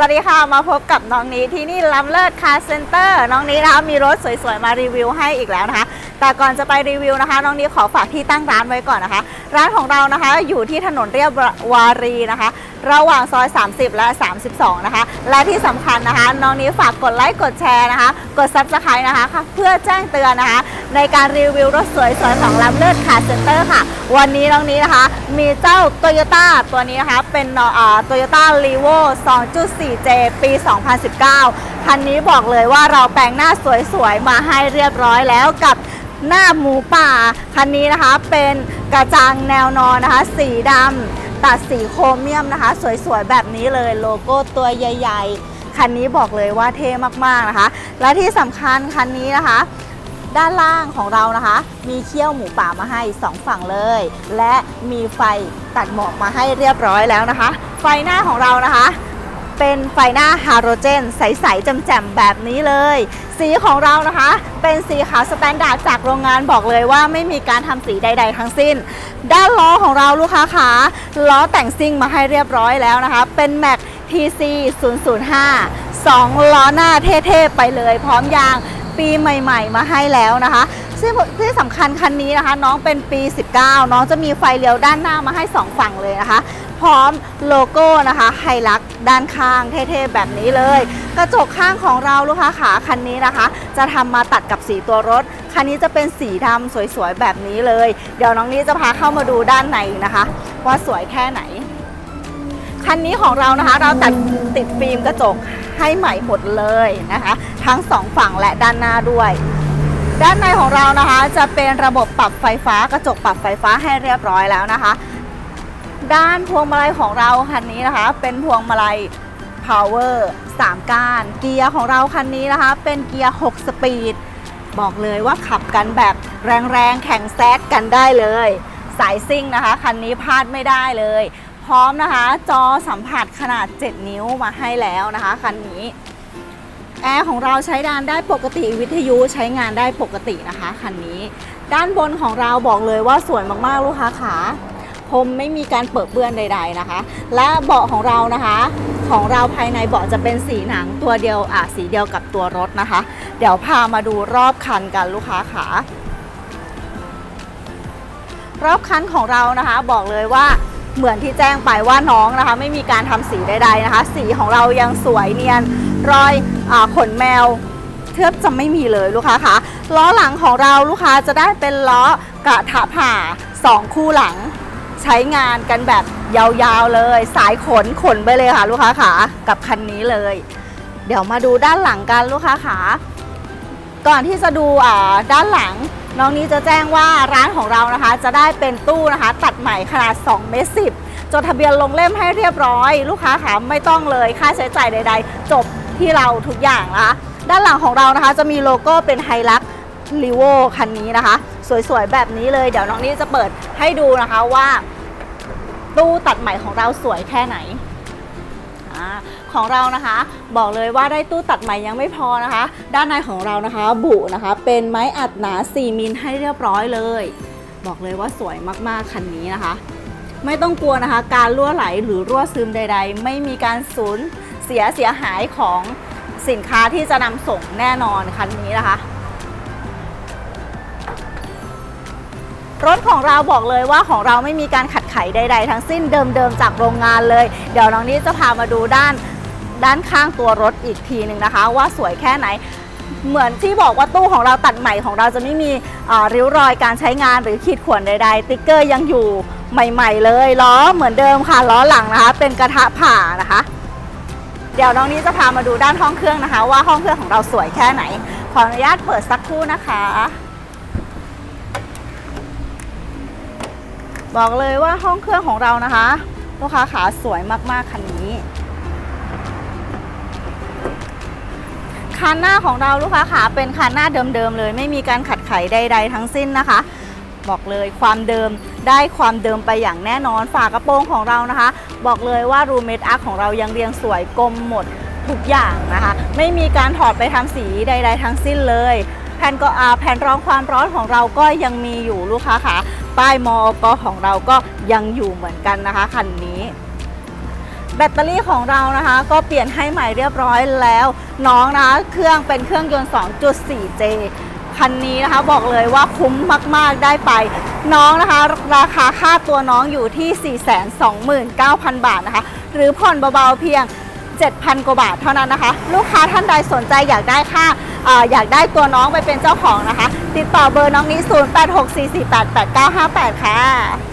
สวัสดีค่ะ มาพบกับน้องนี้ที่นี่ล้ำเลิศคาร์เซ็นเตอร์น้องนี้นะคะมีรถสวยๆ มารีวิวให้อีกแล้วนะคะแต่ก่อนจะไปรีวิวนะคะ น้องนี้ขอฝากที่ตั้งร้านไว้ก่อนนะคะ ร้านของเรานะคะอยู่ที่ถนนเรียบวารีนะคะ ระหว่างซอย 30 และ 32 นะคะ และที่สำคัญนะคะ น้องนี้ฝากกดไลค์กดแชร์นะคะ กด subscribe นะคะ เพื่อแจ้งเตือนนะคะ ในการรีวิวรถสวยๆของลำเลิศคาเซ็นเตอร์ค่ะ วันนี้น้องนี้นะคะ มีเจ้า Toyota ตัวนี้นะคะเป็นโตโยต้ารีโว 2.4J ปี 2019 คันนี้บอกเลยว่าเราแปลงหน้าสวยๆ มาให้เรียบร้อยแล้วกับหน้าหมูป่า คันนี้นะคะเป็นกระจังแนวนอนนะคะ สีดำตัดสีโครเมียมนะคะ สวยๆ แบบนี้เลยโลโก้ตัวใหญ่ ๆ คันนี้บอกเลยว่าเท่มากๆนะคะ และที่สำคัญคันนี้นะคะด้านล่างของเรานะคะ มีเขี้ยวหมูป่ามาให้ 2 ฝั่งเลย และมีไฟตัดหมอกมาให้เรียบร้อยแล้วนะคะ ไฟหน้าของเรานะคะ เป็นไฟหน้าฮาโรเจน ใสๆแจ่มๆแบบนี้เลย สีของเรานะคะ เป็นสีขาวสแตนดาร์ดจากโรงงานบอกเลยว่าไม่มีการทำสีใด ๆ ทั้งสิ้น ด้านล้อของเราลูกค้าขาล้อแต่งซิ่งมาให้เรียบร้อยแล้วนะคะ เป็น Mac TC 005 2 ล้อหน้าเท่ ๆ ไปเลย พร้อมยางปีใหม่ ๆ มาให้แล้วนะคะ ซึ่งที่สำคัญคันนี้นะคะ น้องเป็นปี 19 น้องจะมีไฟเลี้ยวด้านหน้ามาให้ 2 ฝั่งเลยนะคะ พร้อมโลโก้นะคะไฮลักด้านข้างเท่ๆแบบนี้เลย กระจกข้างของเราลูกค้าขาคันนี้นะคะ จะทำมาตัดกับสีตัวรถ คันนี้จะเป็นสีดำสวยๆแบบนี้เลย เดี๋ยวน้องนี้จะพาเข้ามาดูด้านในนะคะ ว่าสวยแค่ไหนคันนี้ของเรานะคะเราตัดติดฟิล์มกระจกให้ใหม่หมดเลยนะคะ ทั้งสองฝั่งและด้านหน้าด้วย ด้านในของเรานะคะจะเป็นระบบปรับไฟฟ้ากระจกปรับไฟฟ้าให้เรียบร้อยแล้วนะคะ ด้านพวงมาลัยของเราคันนี้นะคะ เป็นพวงมาลัย power 3ก้าน เกียร์ของเราคันนี้นะคะ เป็นเกียร์ 6 สปีด บอกเลยว่าขับกันแบบแรงๆ แข่งแซดกันได้เลย สายซิ่งนะคะ คันนี้พลาดไม่ได้เลย พร้อมนะคะ จอสัมผัสขนาด 7 นิ้วมาให้แล้วนะคะคันนี้ แอร์ของเราใช้งานได้ปกติวิทยุใช้งานได้ปกตินะคะคันนี้ ด้านบนของเราบอกเลยว่าสวยมากๆลูกค้าขาพรมไม่มีการเปิดเปื้อนใด ๆนะคะ และเบาะของเรานะคะ ของเราภายในเบาะจะเป็นสีหนังตัวเดียวอะสีเดียวกับตัวรถนะคะ เดี๋ยวพามาดูรอบคันกันลูกค้าขารอบคันของเรานะคะ บอกเลยว่า เหมือนที่แจ้งไปว่าน้องนะคะ ไม่มีการทำสีใดๆนะคะ สีของเรายังสวยเนียนรอยอขนแมวเทียบจะไม่มีเลยลูกค้าคะล้อหลังของเราลูกค้าจะได้เป็นล้อกระทะผ่า 2 คู่หลัง ใช้งานกันแบบยาวๆเลย สายขนขนไปเลยค่ะ ลูกค้าขากับคันนี้เลย เดี๋ยวมาดูด้านหลังกันลูกค้าขาก่อนที่จะดูด้านหลัง น้องนี้จะแจ้งว่าร้านของเรานะคะ จะได้เป็นตู้นะคะ ตัดใหม่ขนาด2เมตรสิจดทะเบียนลงเล่มให้เรียบร้อย ลูกค้าขาไม่ต้องเลยค่าใช้จ่ายใด ๆ จบที่เราทุกอย่างนะคะด้านหลังของเรานะคะ จะมีโลโก้เป็นไฮลักลีโวคันนี้นะคะ สวยๆ แบบนี้เลย เดี๋ยวน้องนี้จะเปิดให้ดูนะคะว่า ตู้ตัดใหม่ของเราสวยแค่ไหน ของเรานะคะ บอกเลยว่าได้ตู้ตัดใหม่ยังไม่พอนะคะ ด้านในของเรานะคะ บุนะคะ เป็นไม้อัดหนา 4มิลให้เรียบร้อยเลย บอกเลยว่าสวยมากๆคันนี้นะคะ ไม่ต้องกลัวนะคะ การรั่วไหลหรือรั่วซึมใด ๆ ไม่มีการสูญเสียเสียหายของสินค้าที่จะนำส่งแน่นอนคันนี้นะคะ รถของเราบอกเลยว่าของเราไม่มีการขัดไขใด ๆ ทั้งสิ้นเดิมๆจากโรงงานเลย เดี๋ยวน้องนี้จะพามาดูด้านด้านข้างตัวรถอีกทีหนึ่งนะคะ ว่าสวยแค่ไหนเหมือนที่บอกว่าตู้ของเราตัดใหม่ของเราจะไม่มีริ้วรอยการใช้งานหรือขีดข่วนใดๆติ๊กเกอร์ยังอยู่ใหม่ ๆ เลยล้อเหมือนเดิมค่ะล้อหลังนะคะ เป็นกระทะผ่านะคะ เดี๋ยวน้องนี้จะพามาดูด้านห้องเครื่องนะคะ ว่าห้องเครื่องของเราสวยแค่ไหน ขออนุญาตเปิดสักครู่นะคะ บอกเลยว่าห้องเครื่องของเรานะคะลูกค้าขาสวยมากๆคันนี้คันหน้าของเราลูกค้าขาเป็นคันหน้าเดิมๆเลย ไม่มีการขัดไขใด ๆ ทั้งสิ้นนะคะ บอกเลยความเดิมได้ความเดิมไปอย่างแน่นอนฝากระโปรงของเรานะคะ บอกเลยว่ารูเมดอาร์ของเรายังเรียงสวยกลมหมดทุกอย่างนะคะ ไม่มีการถอดไปทำสีใด ๆ ทั้งสิ้นเลย แผ่นก็อาแผ่นรองความร้อนของเราก็ยังมีอยู่ลูกค้าค่ะ ป้ายมอกของเราก็ยังอยู่เหมือนกันนะคะคันนี้ แบตเตอรี่ของเรานะคะ ก็เปลี่ยนให้ใหม่เรียบร้อยแล้ว น้องนะคะเครื่องเป็นเครื่องยนต์ 2.4J คันนี้นะคะบอกเลยว่าคุ้มมากๆได้ไป น้องนะคะ ราคาค่าตัวน้องอยู่ที่ 429,000 บาทนะคะ หรือผ่อนเบาๆเพียง 7,000 กว่าบาทเท่านั้นนะคะ ลูกค้าท่านใดสนใจอยากได้ค่าเอ่ออยากได้ตัวน้องไปเป็นเจ้าของนะคะ ติดต่อเบอร์น้องนี้ 0864488958 ค่ะ